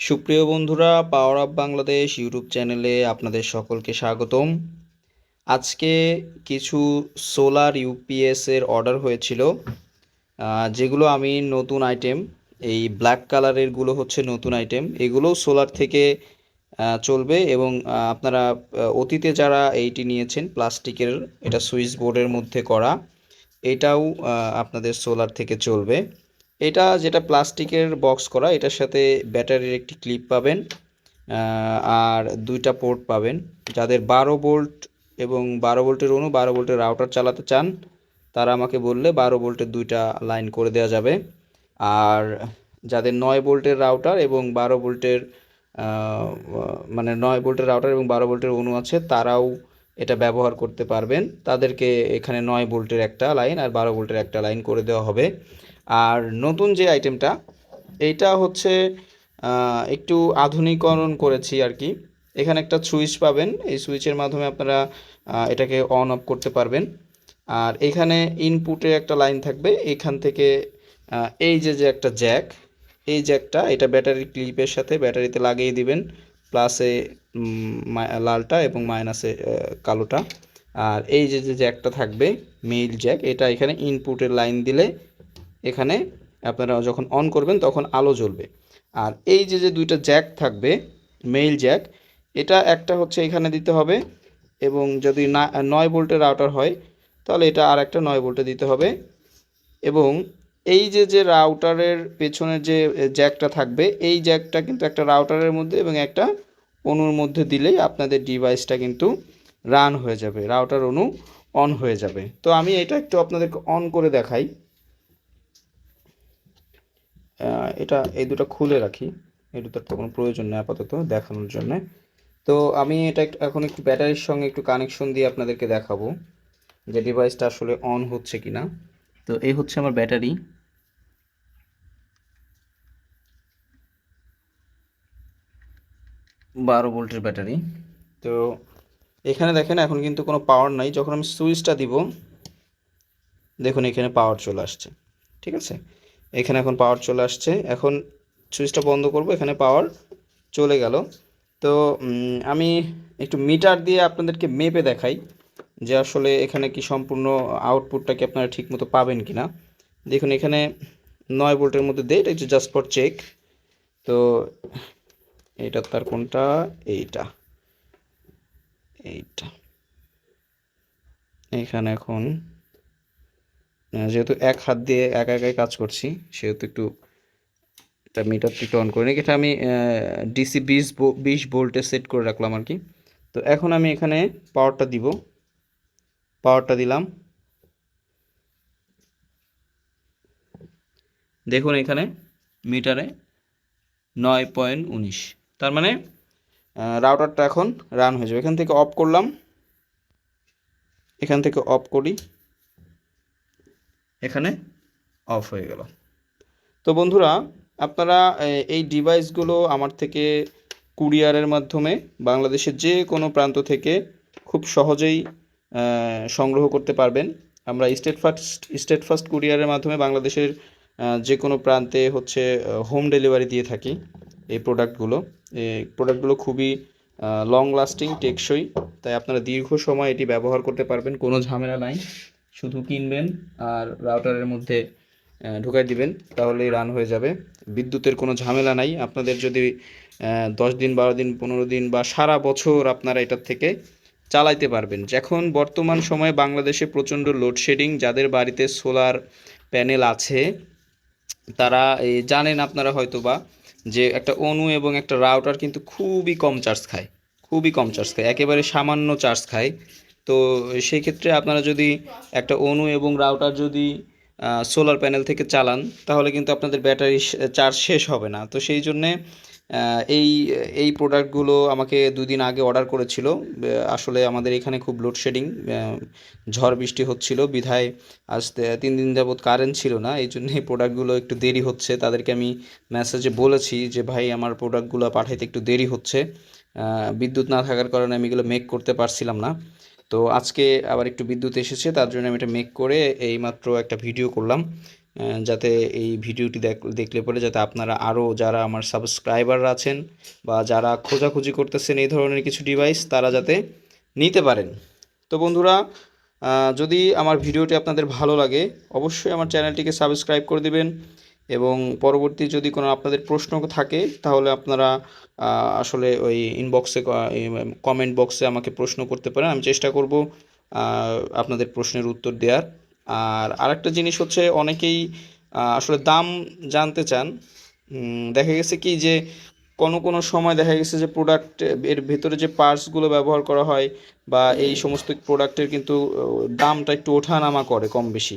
সুপ্রিয় বন্ধুরা power of Bangladesh YouTube চ্যানেলে আপনাদের সকলকে স্বাগতম। আজকে কিছু সোলার ইউপিএস এর অর্ডার হয়েছিল যেগুলো আমি নতুন আইটেম এই ব্ল্যাক কালারেরগুলো হচ্ছে নতুন আইটেম এগুলো সোলার থেকে চলবে এবং আপনারা অতীতে যারা এইটি নিয়েছেন, প্লাস্টিকের, এটা সুইচ বোর্ডের মধ্যে করা, এটাও আপনাদের সোলার থেকে চলবে। এটা যেটা প্লাস্টিকের বক্স করা, এটার সাথে ব্যাটারির একটি ক্লিপ পাবেন আর দুইটা পোর্ট পাবেন। যাদের বারো বোল্ট এবং বারো বোল্টের অনু, বারো বোল্টের রাউটার চালাতে চান, তারা আমাকে বললে বারো বোল্টের দুইটা লাইন করে দেওয়া যাবে। আর যাদের নয় বোল্টের রাউটার এবং বারো বোল্টের মানে নয় বোল্টের রাউটার এবং বারো বোল্টের অনু আছে, তারাও এটা ব্যবহার করতে পারবেন। তাদেরকে এখানে নয় বোল্টের একটা লাইন আর বারো বোল্টের একটা লাইন করে দেওয়া হবে। আর নতুন যে আইটেমটা এইটা হচ্ছে একটু আধুনিকরণ করেছি আর কি। এখানে একটা সুইচ পাবেন, এই সুইচের মাধ্যমে আপনারা এটাকে অন অফ করতে পারবেন। আর এখানে ইনপুটে একটা লাইন থাকবে, এখান থেকে এই যে যে একটা জ্যাক এই জ্যাকটা এটা ব্যাটারি ক্লিপের সাথে ব্যাটারিতে লাগিয়ে দিবেন প্লাসে লালটা এবং মাইনাসে কালোটা। আর এই যে যে জ্যাকটা থাকবে মেইল জ্যাক এটা এখানে ইনপুটের লাইন দিলে এখানে আপনারা যখন অন করবেন তখন আলো জ্বলবে। আর এই যে যে দুইটা জ্যাক থাকবে মেইল জ্যাক এটা একটা হচ্ছে এখানে দিতে হবে এবং যদি না, নয় ভোল্টের রাউটার হয়, তাহলে এটা আর একটা নয় ভোল্টে দিতে হবে এবং এই যে যে রাউটারের পেছনের যে জ্যাকটা থাকবে, এই জ্যাকটা কিন্তু একটা রাউটারের মধ্যে এবং একটা অনুর মধ্যে দিলেই আপনাদের ডিভাইসটা কিন্তু রান হয়ে যাবে রাউটার অনু অন হয়ে যাবে। তো আমি এটা একটু আপনাদেরকে অন করে দেখাই। এটা এই দুটো খুলে রাখি। এই দুটোর তো কোনো প্রয়োজন নেই আপাতত দেখানোর জন্য। তো আমি এটা এখন একটু ব্যাটারির সঙ্গে একটু কানেকশন দিয়ে আপনাদেরকে দেখাবো যে ডিভাইসটা আসলে অন হচ্ছে কিনা। তো এই হচ্ছে আমার ব্যাটারি। বারো ভোল্টের ব্যাটারি। তো এখানে দেখেন, এখন কিন্তু কোনো পাওয়ার নাই। যখন আমি সুইচটা দিব, দেখুন এখানে পাওয়ার চলে আসছে। ঠিক আছে? এখানে এখন পাওয়ার চলে আসছে। এখন সুইচটা বন্ধ করব, এখানে পাওয়ার চলে গেল। তো আমি একটু মিটার দিয়ে আপনাদেরকে মেপে দেখাই যে আসলে এখানে কি সম্পূর্ণ আউটপুটটা কি আপনারা ঠিকমতো পাবেন কি না দেখুন, এখানে নয় ভোল্টের মধ্যে দেয় এটা হচ্ছে জাস্ট ফর চেক তো এইটা তার কোনটা? এইটা। এইটা। এখানে এখন যেহেতু এক হাত দিয়ে একা একাই কাজ করছি, সেহেতু একটু এটা মিটারটি একটু অন করে নিই। এটা আমি ডিসি বিশ বিশ ভোল্টে সেট করে রাখলাম আর কি তো এখন আমি এখানে পাওয়ারটা দিব। পাওয়ারটা দিলাম। দেখুন এখানে মিটারে নয় পয়েন্ট উনিশ। তার মানে রাউটারটা এখন রান হয়ে যাবে। এখান থেকে অফ করলাম। এখান থেকে অফ করি। এখানে অফ হয়ে গেল। তো বন্ধুরা, আপনারা এই ডিভাইসগুলো আমার থেকে কুরিয়ারের মাধ্যমে বাংলাদেশের যে কোনো প্রান্ত থেকে খুব সহজেই সংগ্রহ করতে পারবেন। আমরা স্টেট ফার্স্ট স্টেট ফার্স্ট কুরিয়ারের মাধ্যমে বাংলাদেশের যে কোনো প্রান্তে হচ্ছে হোম ডেলিভারি দিয়ে থাকি এই প্রোডাক্টগুলো এই প্রোডাক্টগুলো খুবই লং লাস্টিং টেকসই। তাই আপনারা দীর্ঘ সময় এটি ব্যবহার করতে পারবেন, কোনো ঝামেলা নাই। শুধু কিনবেন আর রাউটারের মধ্যে ঢুকাই দিবেন, তাহলেই রান হয়ে যাবে। বিদ্যুতের কোনো ঝামেলা নাই। আপনাদের যদি দশ দিন, বারো দিন, পনেরো দিন বা সারা বছর আপনারা এটার থেকে চালাইতে পারবেন। এখন বর্তমান সময়ে বাংলাদেশে প্রচণ্ড লোডশেডিং যাদের বাড়িতে সোলার প্যানেল আছে, তারা জানেন আপনারা হয়তো বা যে একটা অনু এবং একটা রাউটার কিন্তু খুবই কম চার্জ খায়। খুবই কম চার্জ খায়। একেবারে সামান্য চার্জ খায়। তো সেই ক্ষেত্রে আপনারা যদি একটা অনু এবং রাউটার যদি সোলার প্যানেল থেকে চালান, তাহলে কিন্তু আপনাদের ব্যাটারি চার্জ শেষ হবে না। তো সেই জন্যে এই এই প্রোডাক্টগুলো আমাকে দুদিন আগে অর্ডার করেছিল। আসলে আমাদের এখানে খুব লোডশেডিং ঝড় বৃষ্টি হচ্ছিল। বিধায় আজ তিন দিন যাবৎ কারেন্ট ছিল না। এই জন্য এই প্রোডাক্টগুলো একটু দেরি হচ্ছে। তাদেরকে আমি মেসেজে বলেছি যে, ভাই, আমার প্রোডাক্টগুলো পাঠাইতে একটু দেরি হচ্ছে। বিদ্যুৎ না থাকার কারণে আমি এগুলো মেক করতে পারছিলাম না। তো আজকে আবার একটু বিদ্যুৎ এসেছে, তার জন্য আমি এটা মেক করে এইমাত্র একটা ভিডিও করলাম যাতে এই ভিডিওটি দেখ- দেখলে পরে যাতে আপনারা আরও যারা আমার সাবস্ক্রাইবার আছেন বা যারা খোঁজাখুঁজি করতেছেন এই ধরনের কিছু ডিভাইস তারা যাতে নিতে পারেন। তো বন্ধুরা যদি আমার ভিডিওটি আপনাদের ভালো লাগে, অবশ্যই আমার চ্যানেলটিকে সাবস্ক্রাইব করে দিবেন। এবং পরবর্তী যদি কোনো আপনাদের প্রশ্ন থাকে, তাহলে আপনারা আসলে ওই ইনবক্সে কমেন্ট বক্সে আমাকে প্রশ্ন করতে পারেন। আমি চেষ্টা করব আপনাদের প্রশ্নের উত্তর দেওয়ার আর আরেকটা জিনিস হচ্ছে, অনেকেই আসলে দাম জানতে চান। দেখা গেছে কি যে, কোনো কোনো সময় দেখা গেছে যে প্রোডাক্টের ভেতরে যে পার্টসগুলো ব্যবহার করা হয় বা এই সমস্ত প্রোডাক্টের কিন্তু দামটা একটু ওঠানামা করে কম বেশি।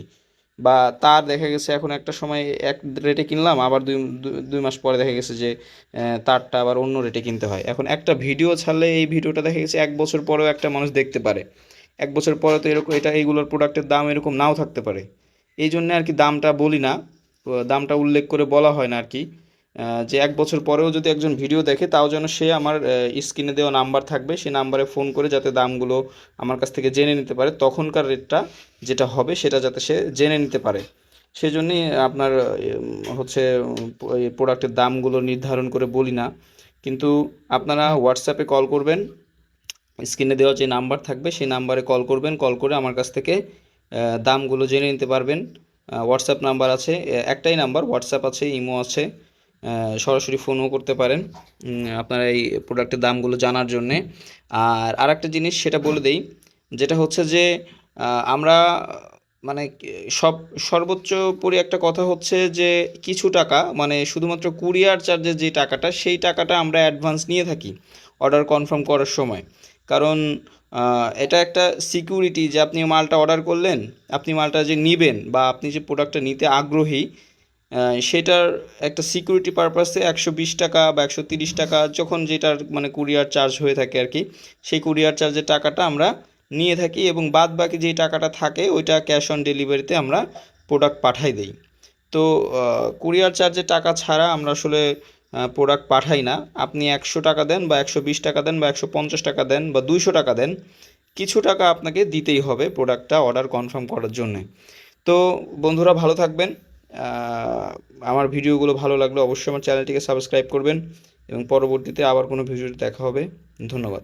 বা তার দেখা গেছে এখন একটা সময় এক রেটে কিনলাম, আবার দুই, দুই- মাস পরে দেখা গেছে যে তারটা আবার অন্য রেটে কিনতে হয়। এখন একটা ভিডিও ছাড়লে এই ভিডিওটা দেখা গেছে এক বছর পরেও একটা মানুষ দেখতে পারে। এক বছর পরে তো এরকম এটা, এইগুলোর প্রোডাক্টের দাম এরকম নাও থাকতে পারে। এই জন্য আর কি দামটা বলি না দামটা উল্লেখ করে বলা হয় না আর কি। যে এক বছর পরেও যদি একজন ভিডিও দেখে, তাও যেন সে আমার স্ক্রিনে দেওয়া নাম্বার থাকবে। সেই নাম্বারে ফোন করে যাতে দামগুলো আমার কাছ থেকে জেনে নিতে পারে, তখনকার রেটটা যেটা হবে সেটা যাতে সে জেনে নিতে পারে। সেজন্যই আপনার হচ্ছে প্রোডাক্টের দামগুলো নির্ধারণ করে বলি না। কিন্তু আপনারা হোয়াটসঅ্যাপে কল করবেন, স্ক্রিনে দেওয়া যে নাম্বার থাকবে, সেই নাম্বারে কল করবেন কল করে আমার কাছ থেকে দামগুলো জেনে নিতে পারবেন। হোয়াটসঅ্যাপ নাম্বার আছে একটাই নাম্বার হোয়াটসঅ্যাপ আছে ইমো আছে। সরাসরি ফোনও করতে পারেন আপনারা এই প্রোডাক্টের দামগুলো জানার জন্যে। আর আরেকটা জিনিস সেটা বলে দেই, যেটা হচ্ছে যে আমরা মানে সব, সর্বোচ্চ পরি একটা কথা হচ্ছে যে, কিছু টাকা মানে শুধুমাত্র কুরিয়ার চার্জের যে টাকাটা, সেই টাকাটা আমরা অ্যাডভান্স নিয়ে থাকি অর্ডার কনফার্ম করার সময়। কারণ এটা একটা সিকিউরিটি যে, আপনি মালটা অর্ডার করলেন, আপনি মালটা যে নেবেন বা আপনি যে প্রোডাক্টটা নিতে আগ্রহী সেটার একটা সিকিউরিটি পারপাসে একশো বিশ টাকা বা একশো তিরিশ টাকা যখন যেটার মানে কুরিয়ার চার্জ হয়ে থাকে আর কি, সেই কুরিয়ার চার্জের টাকাটা আমরা নিয়ে থাকি এবং বাদ বাকি যে টাকাটা থাকে ওইটা ক্যাশ অন ডেলিভারিতে আমরা প্রোডাক্ট পাঠাই দেই। তো কুরিয়ার চার্জের টাকা ছাড়া আমরা আসলে প্রোডাক্ট পাঠাই না। আপনি একশো টাকা দেন বা একশো বিশ টাকা দেন বা একশো পঞ্চাশ টাকা দেন বা দুইশো টাকা দেন, কিছু টাকা আপনাকে দিতেই হবে প্রোডাক্টটা অর্ডার কনফার্ম করার জন্যে। তো, বন্ধুরা ভালো থাকবেন। আমার ভিডিওগুলো ভালো লাগলে অবশ্যই আমার চ্যানেলটিকে সাবস্ক্রাইব করবেন এবং পরবর্তীতে আবার কোনো ভিডিওতে দেখা হবে। ধন্যবাদ।